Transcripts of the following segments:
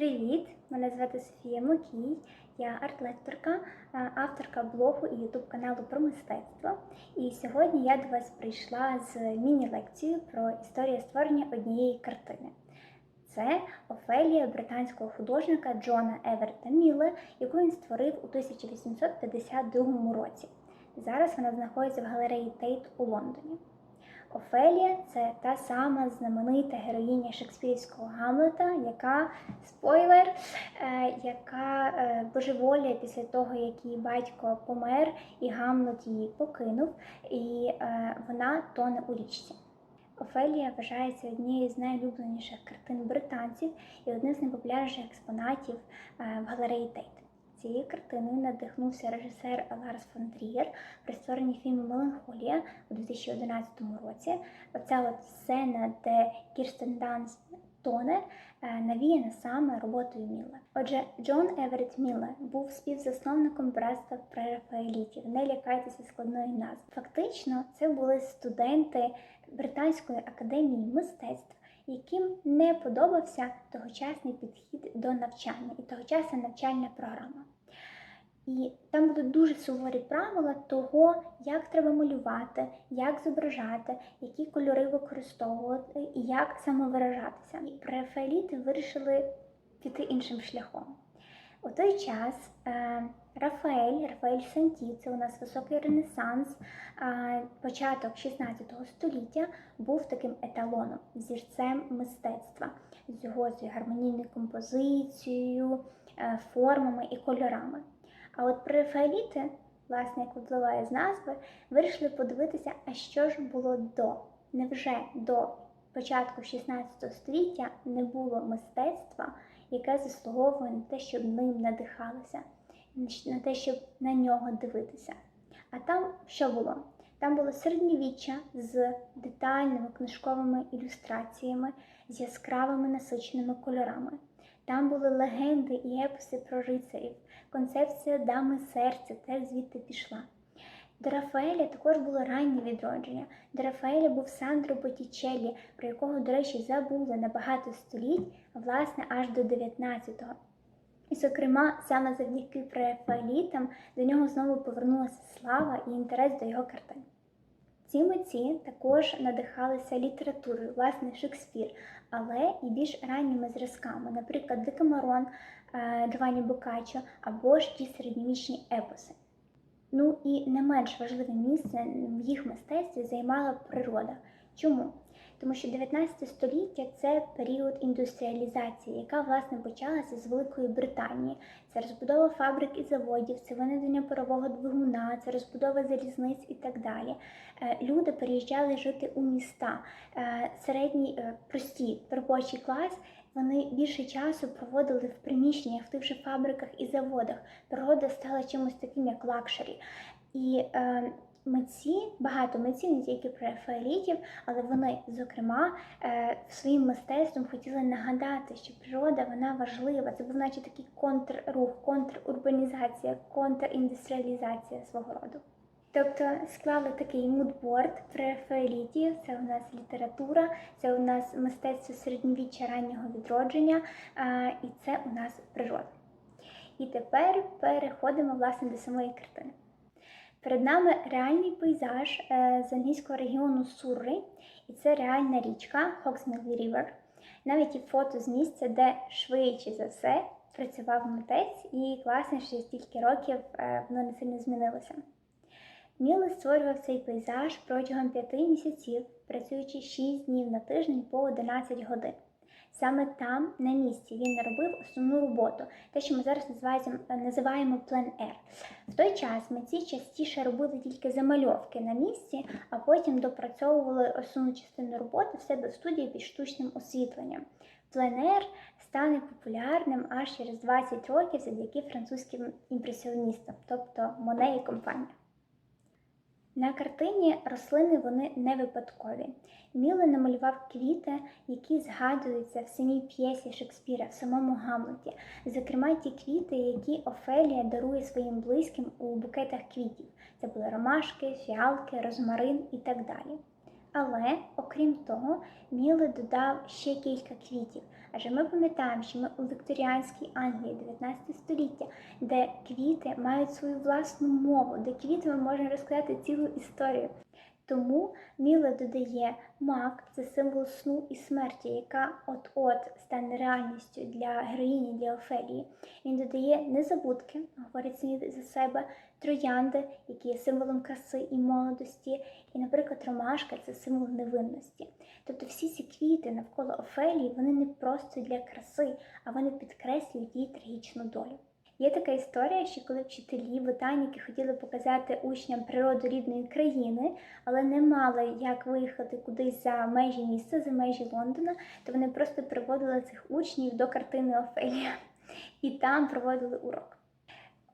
Привіт! Мене звати Софія Мокій, я арт-лекторка, авторка блогу і ютуб каналу про мистецтво. І сьогодні я до вас прийшла з міні-лекцією про історію створення однієї картини. Це Офелія британського художника Джона Еверта Міле, яку він створив у 1852 році. Зараз вона знаходиться в галереї Тейт у Лондоні. Офелія це та сама знаменита героїня шекспірівського Гамлета, яка спойлер, е, яка е, божеволіє після того, як її батько помер, і Гамлет її покинув, і е, вона тоне у річці. Офелія вважається однією з найулюбленіших картин британців і одним з найпопулярніших експонатів в галереї Тейт. Цією картиною надихнувся режисер Ларс фон Трієр при створенні фільму Меланхолія у 2011 році. Оця от сцена, де Кірстен Данс тоне, е, навіяна саме роботою Мілле. Отже, Джон Еверетт Мілле був співзасновником братства прерафаелітів. Не лякайтеся складної назви. Фактично, це були студенти Британської академії мистецтв. Яким не подобався тогочасний підхід до навчання і тогочасна навчальна програма. І там були дуже суворі правила того, як треба малювати, як зображати, які кольори використовувати і як самовиражатися. І прерафаеліти вирішили піти іншим шляхом. У той час е, Рафаель, Рафаель Санті, це у нас високий ренесанс, е, початок 16 століття, був таким еталоном, зірцем мистецтва з його гармонійною композицією, е, формами і кольорами. А от прерафаеліти, власне, як випливає з назви, вирішили подивитися, а що ж було до. Невже до початку 16 століття не було мистецтва, яке заслуговує на те, щоб ним надихалися, на те, щоб на нього дивитися? А там що було? Там було середньовіччя з детальними книжковими ілюстраціями, з яскравими насиченими кольорами. Там були легенди і епоси про рицарів, концепція дами серця теж звідти пішла. До Рафаеля також було раннє відродження. До Рафаеля був Сандро Боттічеллі, про якого, до речі, забули на багато століть, власне аж до 19-го. І, зокрема, саме завдяки прерафаелітам до нього знову повернулася слава і інтерес до його картин. Ці митці також надихалися літературою, власне, Шекспір, але і більш ранніми зразками, наприклад, Декамерон Джованні Бокаччо або ж ті середньовічні епоси. Ну і не менш важливе місце в їх мистецтві займала природа. Чому? Тому що 19 століття це період індустріалізації, яка власне почалася з Великої Британії. Це розбудова фабрик і заводів, це винайдення парового двигуна, це розбудова залізниць і так далі. Е, люди переїжджали жити у міста. Е, середній е, робочий клас. Вони більше часу проводили в приміщеннях, в тих же фабриках і заводах. Природа стала чимось таким, як лакшері. І е, митці, багато митців, не тільки прерафаелітів, але вони, зокрема, е, своїм мистецтвом хотіли нагадати, що природа вона важлива. Це був наче такий контррух, контрурбанізація, контріндустріалізація свого роду. Тобто склали такий мудборд прерафаелітів, це у нас література, це у нас мистецтво середньовіччя раннього відродження, і це у нас природа. І тепер переходимо власне до самої картини. Перед нами реальний пейзаж е, з регіону Сурри, і це реальна річка Hogsmill River. Навіть і фото з місця, де швидше за все працював митець, і власне що стільки років е, воно не сильно змінилося. Міле створював цей пейзаж протягом п'яти місяців, працюючи 6 днів на тиждень по 11 годин. Саме там, на місці, він робив основну роботу, те, що ми зараз називаємо плен Р. В той час митці частіше робили тільки замальовки на місці, а потім допрацьовували основну частину роботи в себе в студії під штучним освітленням. Пленер стане популярним аж через 20 років завдяки французьким імпресіоністам, тобто Моне і компанія. На картині рослини вони не випадкові. Міле намалював квіти, які згадуються в самій п'єсі Шекспіра, в самому Гамлеті. Зокрема, ті квіти, які Офелія дарує своїм близьким у букетах квітів. Це були ромашки, фіалки, розмарин і так далі. Але, окрім того, Міле додав ще кілька квітів, Адже ми пам'ятаємо, що ми у вікторіанській Англії 19 століття, де квіти мають свою власну мову, де квітами можна розказати цілу історію. Тому Міла додає мак це символ сну і смерті, яка от-от стане реальністю для героїні для Офелії. Він додає незабудки, говорить за себе, троянди, які є символом краси і молодості. І, наприклад, ромашка це символ невинності. Тобто всі ці квіти навколо Офелії вони не просто для краси, а вони підкреслюють її трагічну долю. Є така історія, що коли вчителі ботаніки хотіли показати учням природу рідної країни, але не мали як виїхати кудись за межі міста, за межі Лондона, то вони просто приводили цих учнів до картини Офелія і там проводили урок.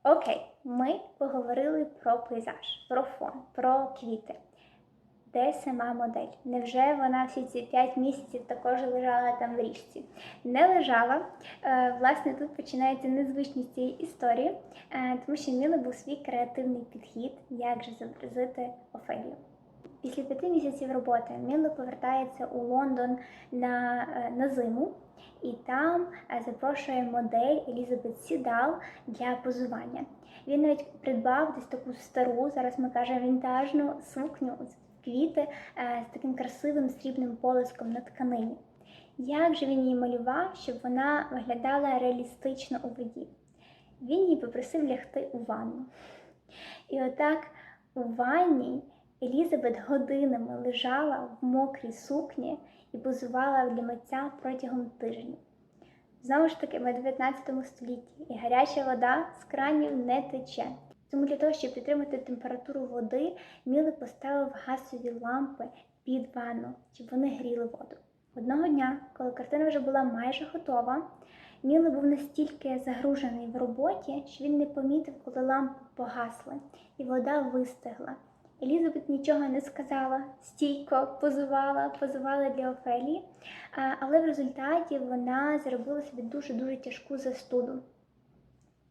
Окей, ми поговорили про пейзаж, про фон, про квіти. Де сама модель? Невже вона всі ці 5 місяців також лежала там в річці? Не лежала. Е, Власне, тут починається незвичність цієї історії, е, тому що Міли був свій креативний підхід, як же зобразити Офелію. Після п'яти місяців роботи Мілла повертається у Лондон на, е, на зиму і там е, запрошує модель Елізабет Сідал для позування. Він навіть придбав десь таку стару, зараз ми кажемо вінтажну сукню з квіти е, з таким красивим срібним полиском на тканині. Як же він її малював, щоб вона виглядала реалістично у воді? Він її попросив лягти у ванну. І отак у ванні Елізабет годинами лежала в мокрій сукні і позувала для митця протягом тижня. Знову ж таки, ми в 19 столітті, і гаряча вода з кранів не тече. Тому для того, щоб підтримати температуру води, Міли поставив газові лампи під ванну, щоб вони гріли воду. Одного дня, коли картина вже була майже готова, Міли був настільки загружений в роботі, що він не помітив, коли лампи погасли, і вода вистигла. Елізабет нічого не сказала, стійко позувала, позувала для Офелії, але в результаті вона заробила собі дуже-дуже тяжку застуду.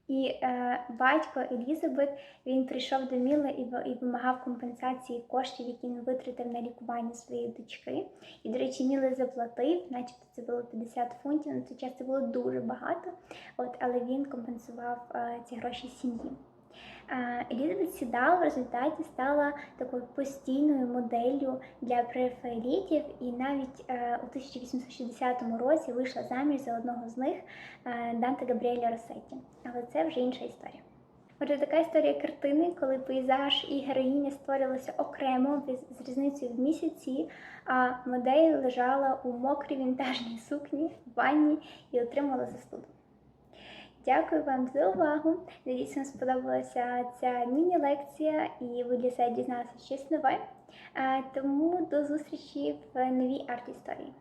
І е, батько Елізабет він прийшов до Міли і, і вимагав компенсації коштів, які він витратив на лікування своєї дочки. І, до речі, Міли заплатив, начебто це було 50 фунтів, на той час це було дуже багато. От, але він компенсував е, ці гроші сім'ї. Елізабет Сідал в результаті стала такою постійною моделлю для префаелітів і навіть е, у 1860 році вийшла заміж за одного з них е, Данте Габріеля Росетті. Але це вже інша історія. Отже, така історія картини, коли пейзаж і героїня створювалися окремо з різницею в місяці, а модель лежала у мокрій вінтажній сукні в ванні і отримала застуду. Дякую вам за увагу. Надіюсь, вам сподобалася ця міні-лекція, і ви для себе дізналися щось нове. Тому до зустрічі в новій арт-історії.